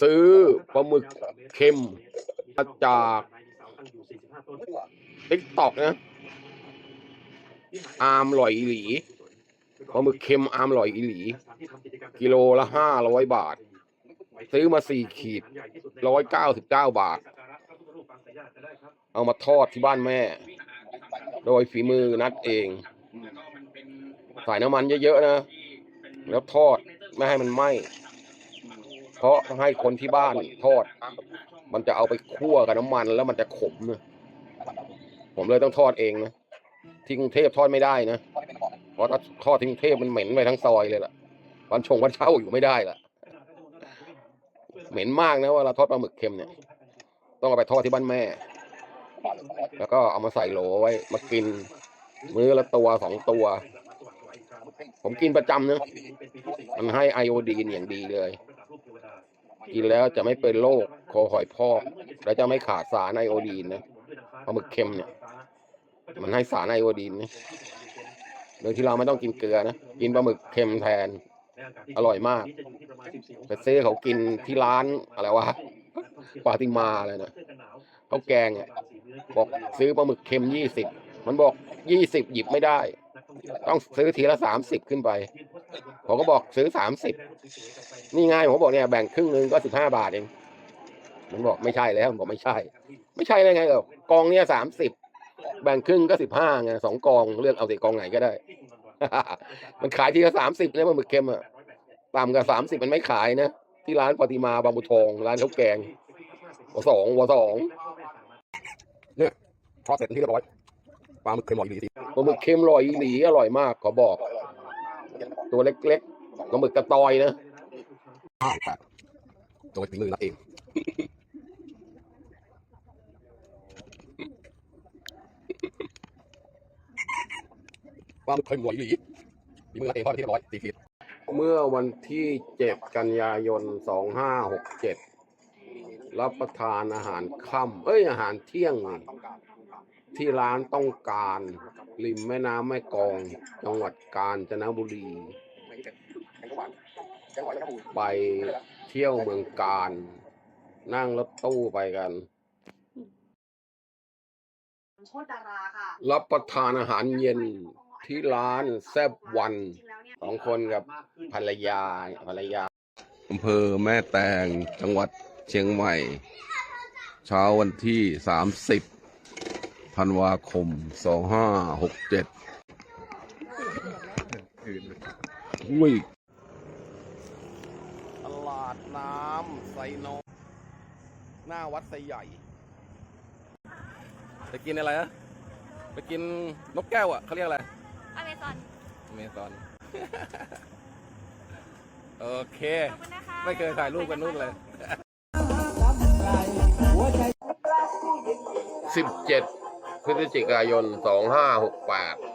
ซื้อปลาหมึกเค็มมาจากติ๊กตอกนะ อาร์มลอยอีหลีปลาหมึกเค็มอาร์มลอยอีหลี กิโลละห้าร้อยบาท ซื้อมาสี่ขีดร้อยเก้าสิบเก้าบาท เอามาทอดที่บ้านแม่ โดยฝีมือนัดเอง ใส่น้ำมันเยอะๆนะ แล้วทอดไม่ให้มันไหม้ ราะให้คนที่บ้านทอด มันจะเอาไปคั่วกับน้ำมันแล้วมันจะขมนะผมเลยต้องทอดเองนะที่กรุงเทพทอดไม่ได้นะเพราะถ้าทอดที่กรุงเทพมันเหม็นไปทั้งซอยเลยล่ะวันชงวันเช่าอยู่ไม่ได้ล่ะ เหม็นมากนะเวลาทอดปลาหมึกเค็มเนี่ย ต้องเอาไปทอดที่บ้านแม่ แล้วก็เอามาใส่โหลไว้มากิน มื้อละตัวสองตัว ผมกินประจำเนะมันให้ไอโอดีนอย่างดีเลย กินแล้วจะไม่เป็นโรคคอหอยพอกและจะไม่ขาดสารไอโอดีนนะปลาหมึกเค็มเนี่ย มันให้สารไอโอดีนนะโดยที่เราไม่ต้องกินเกลือนะกินปลาหมึกเค็มแทน อร่อยมากไปซื้อเขากินที่ร้านอะไรวะปาติมาอะไรนะเขาแกงอะบอกซื้อปลาหมึกเค็มยี่สิบมันบอกยี่สิบหยิบไม่ได้ ต้องซื้อทีละสามสิบขึ้นไป ผมก็บอกซื้อสามสิบนี่ไงผมบอกเนี่ยแบ่งครึ่งหนึงก็สิบห้าบาทเองมันบอกไม่ใช่แล้วผมบอกไม่ใช่ ไม่ใช่ได้ไงเออกองเนี่ยสามสิบแบ่งครึ่งก็สิบห้าไงสองกองเลือกเอาสิกองไหนก็ได้ มันขายทีละสามสิบนะปลาหมึกเค็มอะต่ำกว่าสามสิบมันไม่ขายนะ ที่ร้านปฏิมาบางบุทองร้านข้าวแกงหัวสองหัวสองเนี่ยทอดเสร็จเป็นที่เรียบร้อยปลาหมึกเค็มลอยอีหลีปลาหมึกเค็มลอยอีหลีอร่อยมากขอบอก ตัวเล็กๆปลาหมึกกระตอยนะห้าแปดตัวถึงมือรับเองปลาหมึกเค็มลอยอีหลีมีมือรับเองทอดเป็นที่เรียบร้อยสี่ขีดเมื่อวันที่เจ็ดกันยายนสองห้าหกเจ็ดรับประทานอาหารค่ำเอ้ยอาหารเที่ยง ที่ร้านต้องการ ริมแม่น้ำแม่กลองจังหวัดกาญจนบุรี ไปเที่ยวเมืองการนั่งรถตู้ไปกันโคตรดาราค่ะรับประทานอาหารเย็นที่ร้านแซบวันสองคนกับภรรยาภรรยาอำเภอแม่แตงจังหวัดเชียงใหม่ เช้าวันที่สามสิบ ธันวาคม สองห้าหกเจ็ดอุ้ย ตลาดน้ำไซโน หน้าวัดไซใหญ่ จะกินอะไรนะไปกินนกแก้วอะเขาเรียกอะไร อเมซอน เมซอน โอเค ขอบคุณนะคะไม่เคยถ่ายรูปกันนู่นเลย สิบเจ็ด พฤศจิกายน 2568